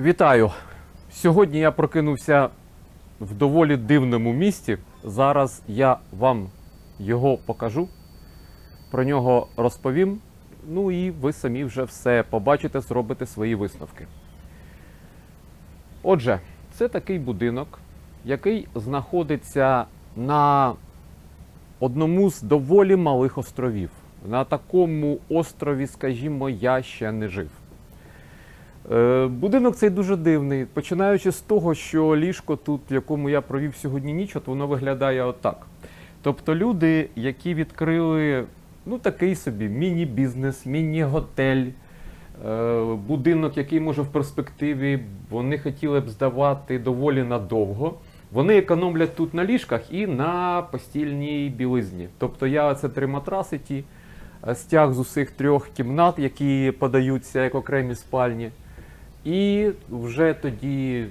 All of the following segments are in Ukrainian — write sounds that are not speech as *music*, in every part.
Вітаю! Сьогодні я прокинувся в доволі дивному місті. Зараз я вам його покажу, про нього розповім. Ну і ви самі вже все побачите, зробите свої висновки. Отже, це такий будинок, який знаходиться на одному з доволі малих островів. На такому острові, скажімо, я ще не жив. Е, Будинок цей дуже дивний, починаючи з того, що ліжко тут, в якому я провів сьогодні ніч, от воно виглядає отак. Тобто люди, які відкрили ну, такий собі міні-бізнес, міні-готель, е, будинок, який може в перспективі вони хотіли б здавати доволі надовго. Вони економлять тут на ліжках і на постільній білизні. Тобто я це три матраси ті, е, стяг з усіх трьох кімнат, які подаються як окремі спальні. І вже тоді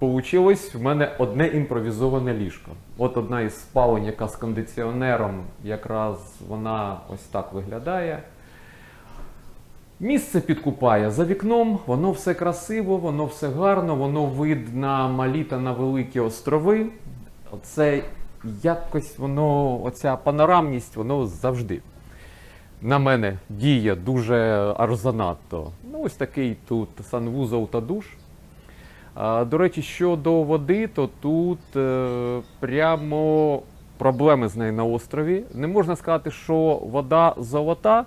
Получилось в мене одне імпровізоване ліжко. От одна із спалень, яка з кондиціонером, якраз вона ось так виглядає. Місце підкупає за вікном, воно все красиво, воно все гарно, воно вид на малі та на великі острови. Це якось воно, оця панорамність, воно завжди на мене діє дуже аж. Ну, ось такий тут санвузол та душ. До речі, щодо води, то тут е, прямо проблеми з нею на острові. Не можна сказати, що вода золота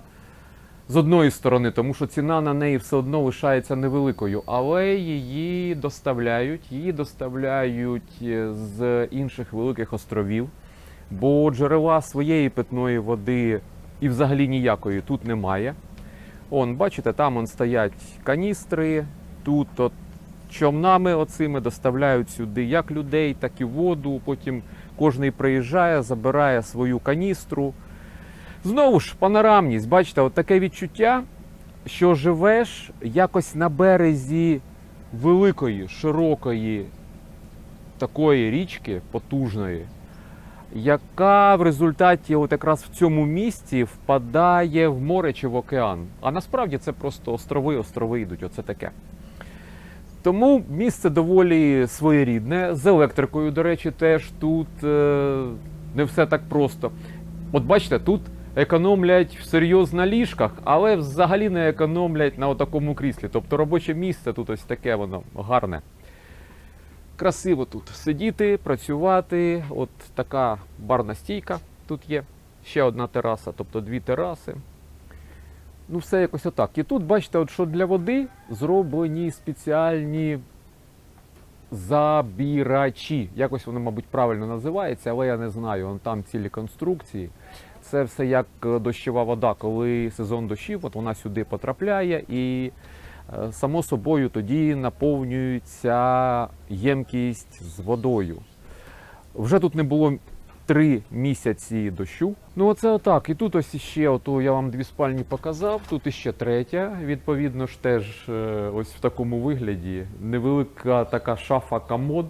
з одної сторони, тому що ціна на неї все одно лишається невеликою, але її доставляють, її доставляють е, з інших великих островів, бо джерела своєї питної води і взагалі ніякої тут немає. Он, бачите, там он стоять каністри, тут от човнами оцими доставляють сюди як людей, так і воду. Потім кожний приїжджає, забирає свою каністру. Знову ж, панорамність, бачите, от таке відчуття, що живеш якось на березі великої, широкої такої річки, потужної, яка в результаті от якраз в цьому місці впадає в море чи в океан. А насправді це просто острови, острови йдуть, оце таке. Тому місце доволі своєрідне. З електрикою, до речі, теж тут е, не все так просто. От бачите, тут економлять всерйоз на ліжках, але взагалі не економлять на такому кріслі. Тобто робоче місце тут ось таке воно гарне. Красиво тут сидіти, працювати. От така барна стійка тут є. Ще одна тераса, тобто дві тераси. Ну, все якось отак. І тут, бачите, от що для води зроблені спеціальні забірачі. Якось воно, мабуть, правильно називається, але я не знаю. Вон там цілі конструкції. Це все як е, дощова вода, коли сезон дощів, от вона сюди потрапляє і само собою тоді наповнюється ємкість з водою. Вже тут не було три місяці дощу. Ну, оце отак. І тут ось іще, ото я вам дві спальні показав. Тут іще третя. Відповідно ж теж е, ось в такому вигляді. Невелика така шафа комод.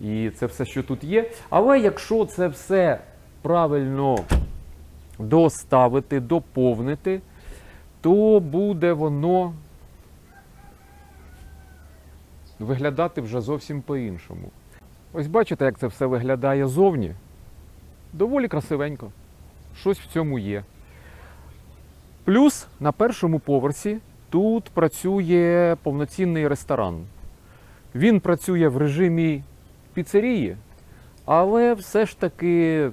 І це все, що тут є. Але якщо це все правильно доставити, доповнити, то буде воно виглядати вже зовсім по-іншому. Ось бачите, як це все виглядає зовні. Доволі красивенько. Щось в цьому є. Плюс на першому поверсі тут працює повноцінний ресторан. Він працює в режимі піцерії, але все ж таки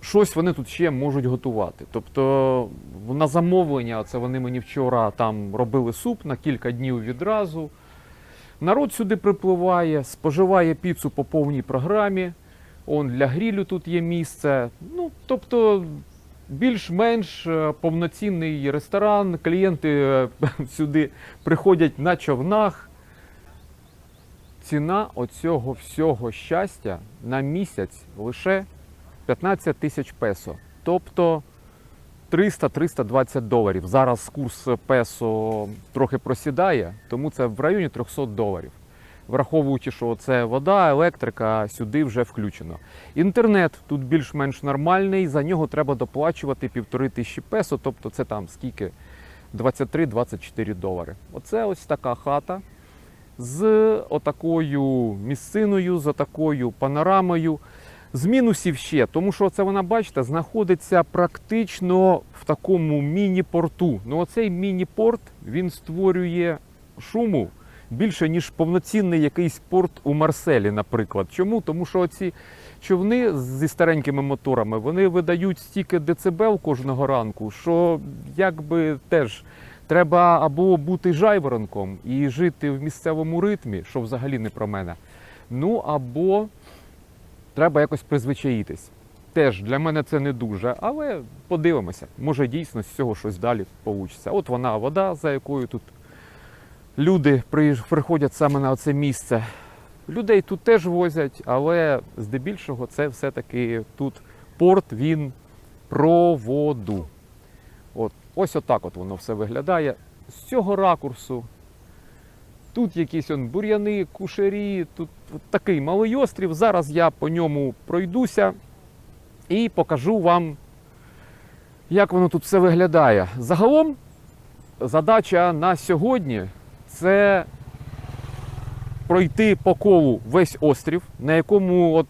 щось вони тут ще можуть готувати. Тобто на замовлення, це вони мені вчора там робили суп на кілька днів відразу. Народ сюди припливає, споживає піцу по повній програмі. Он для грілю тут є місце. Ну, тобто, більш-менш е, повноцінний ресторан. Клієнти е, *laughs* сюди приходять на човнах. Ціна оцього всього щастя на місяць лише 15 тисяч песо. Тобто 300-320 доларів. Зараз курс песо трохи просідає, тому це в районі 300 доларів. Враховуючи, що це вода, електрика, сюди вже включено. Інтернет тут більш-менш нормальний, за нього треба доплачувати півтори тисячі песо, тобто це там скільки 23-24 долари. Оце ось така хата з отакою місциною, з отакою панорамою. З мінусів ще, тому що це вона, бачите, знаходиться практично в такому міні-порту. Ну, оцей міні-порт він створює шуму більше, ніж повноцінний якийсь порт у Марселі, наприклад. Чому? Тому що ці човни зі старенькими моторами вони видають стільки децибел кожного ранку, що якби теж треба або бути жайворонком і жити в місцевому ритмі, що взагалі не про мене. Ну або треба якось призвичаїтись. Теж для мене це не дуже, але подивимося, може дійсно з цього щось далі вийде. От вона вода, за якою тут люди приходять саме на це місце. Людей тут теж возять, але здебільшого це все-таки тут порт, він про воду. От, ось отак от воно все виглядає. З цього ракурсу. Тут якісь он бур'яни, кушарі, тут от такий малий острів. Зараз я по ньому пройдуся і покажу вам, як воно тут все виглядає. Загалом задача на сьогодні це пройти по колу весь острів, на якому от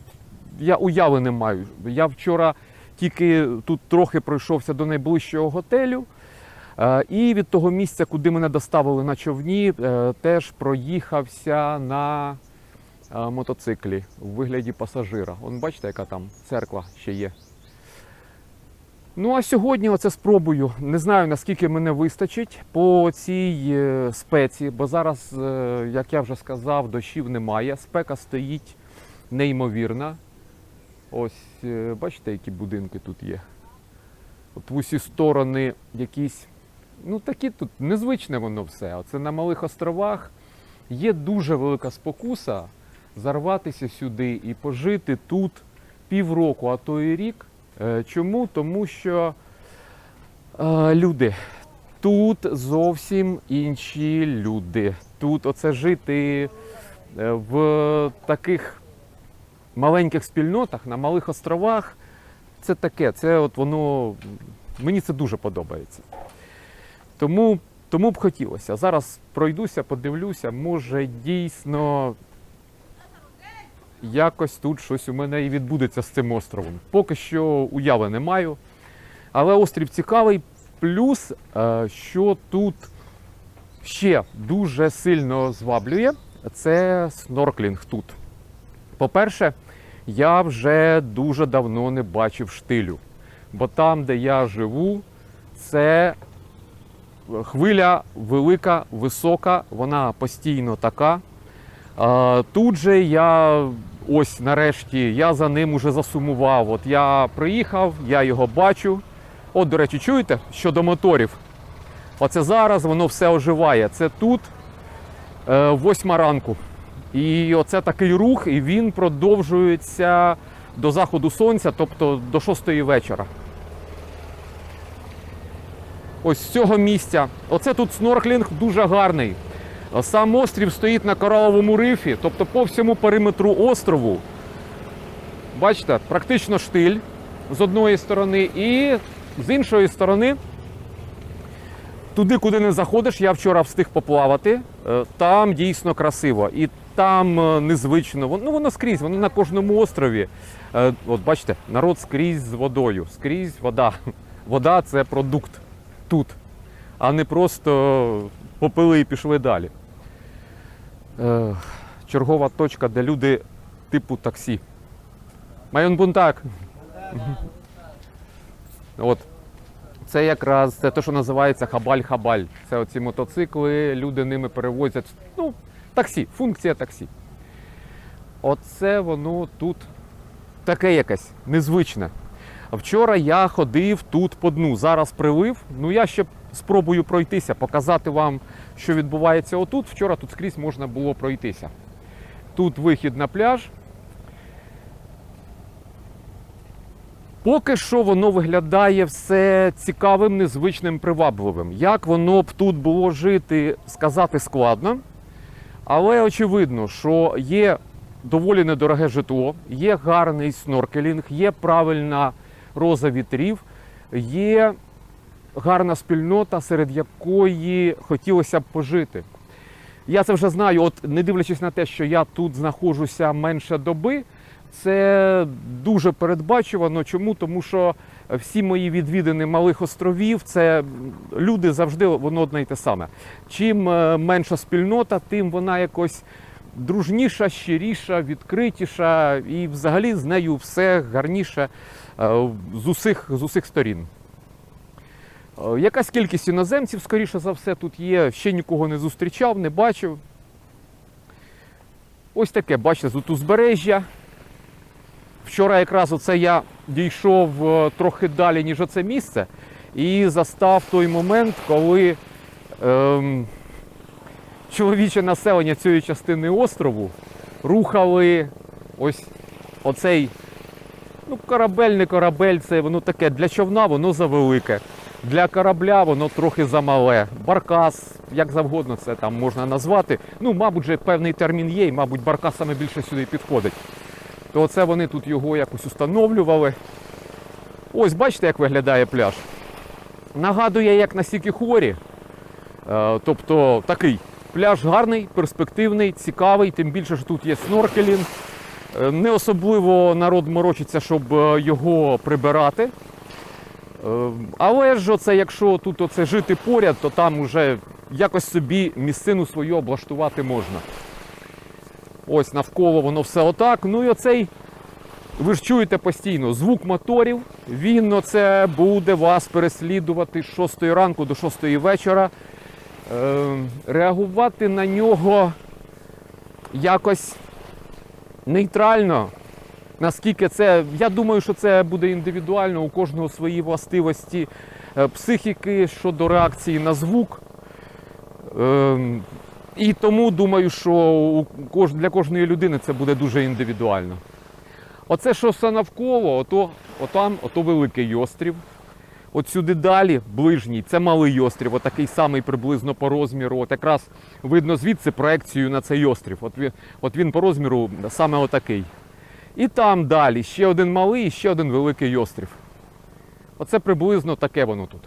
я уяви не маю. Я вчора тільки тут трохи пройшовся до найближчого готелю. Е, І від того місця, куди мене доставили на човні, е, теж проїхався на е, мотоциклі у вигляді пасажира. Вон бачите, яка там церква ще є. Ну а сьогодні оце спробую. Не знаю наскільки мене вистачить по цій спеці, бо зараз, як я вже сказав, дощів немає. Спека стоїть неймовірна. Ось бачите, які будинки тут є. От в усі сторони якісь. Ну такі тут незвичне воно все. Оце на малих островах є дуже велика спокуса зарватися сюди і пожити тут півроку, а то і рік. Е, Чому? Тому що е, люди. Тут зовсім інші люди. Тут оце жити е, в таких маленьких спільнотах, на малих островах. Це таке, це от воно. Мені це дуже подобається. Тому, тому б хотілося. Зараз пройдуся, подивлюся, може дійсно якось тут щось у мене і відбудеться з цим островом. Поки що уяви не маю. Але острів цікавий. Плюс, е, що тут ще дуже сильно зваблює, це снорклінг тут. По-перше, я вже дуже давно не бачив штилю. Бо там, де я живу, це хвиля велика, висока, вона постійно така. Тут же я ось нарешті я за ним уже засумував. От я приїхав, я його бачу. От, до речі, чуєте щодо моторів? Оце зараз воно все оживає. Це тут е, восьма ранку. І оце такий рух, і він продовжується до заходу сонця, тобто до шостої вечора. Ось з цього місця. Оце тут снорклінг дуже гарний. Сам острів стоїть на кораловому рифі, тобто по всьому периметру острову. Бачите, практично штиль з одної сторони, і з іншої сторони, туди, куди не заходиш, я вчора встиг поплавати. е, Там дійсно красиво. І там е, незвично. Ну, воно скрізь, воно на кожному острові. Е, От бачите, народ скрізь з водою, скрізь вода. Вода це продукт тут, а не просто попили і пішли далі. Е, Чергова точка, де люди типу таксі. Майон бунтак. От. Це якраз це те, що називається хабаль-хабаль. Це оці мотоцикли, люди ними перевозять. Ну, таксі, функція таксі. Оце воно тут таке якесь незвичне. Вчора я ходив тут по дну. Зараз прилив. Ну я ще спробую пройтися, показати вам, що відбувається отут. Вчора тут скрізь можна було пройтися. Тут вихід на пляж. Поки що воно виглядає все цікавим, незвичним, привабливим. Як воно б тут було жити, сказати складно. Але очевидно, що є доволі недороге житло, є гарний сноркелінг, є правильна роза вітрів, є гарна спільнота, серед якої хотілося б пожити. Я це вже знаю, от не дивлячись на те, що я тут знаходжуся менше доби, це дуже передбачувано. Чому? Тому що всі мої відвідини малих островів це люди завжди воно одне й те саме. Чим е, менша спільнота, тим вона якось дружніша, щиріша, відкритіша, і взагалі з нею все гарніше з усіх, з усіх сторін. Е, Якась кількість іноземців, скоріше за все, тут є. Ще нікого не зустрічав, не бачив. Ось таке, бачите, тут узбережжя. Вчора якраз оце я дійшов е, трохи далі, ніж оце місце, і застав той момент, коли ем, чоловіче населення цієї частини острову рухали ось оцей ну, корабель, не корабель, це воно таке для човна, воно завелике. Для корабля воно трохи замале. Баркас, як завгодно це там можна назвати. Ну, мабуть, же певний термін є, і, мабуть, баркас саме більше сюди підходить. То оце вони тут його якось установлювали. Ось бачите, як виглядає пляж. Нагадує, як на Сікіхорі. Е, тобто такий пляж гарний, перспективний, цікавий, тим більше, що тут є сноркелінг. Е, Не особливо народ морочиться, щоб е, його прибирати. Е, Але ж оце, якщо тут оце жити поряд, то там уже якось собі місцину свою облаштувати можна. Ось навколо воно все отак. Ну і оцей, ви ж чуєте постійно, звук моторів, він оце буде вас переслідувати з 6 ранку до 6 вечора. Реагувати на нього якось нейтрально. Наскільки це, я думаю, що це буде індивідуально, у кожного свої властивості е, психіки щодо реакції на звук. Ем, І тому думаю, що для кожної людини це буде дуже індивідуально. Оце, що все навколо, ото, отам, ото великий острів. От сюди далі, ближній, це малий острів, отакий самий приблизно по розміру. От якраз видно звідси проекцію на цей острів. От він, от він по розміру саме отакий. І там далі ще один малий, і ще один великий острів. Оце приблизно таке воно тут.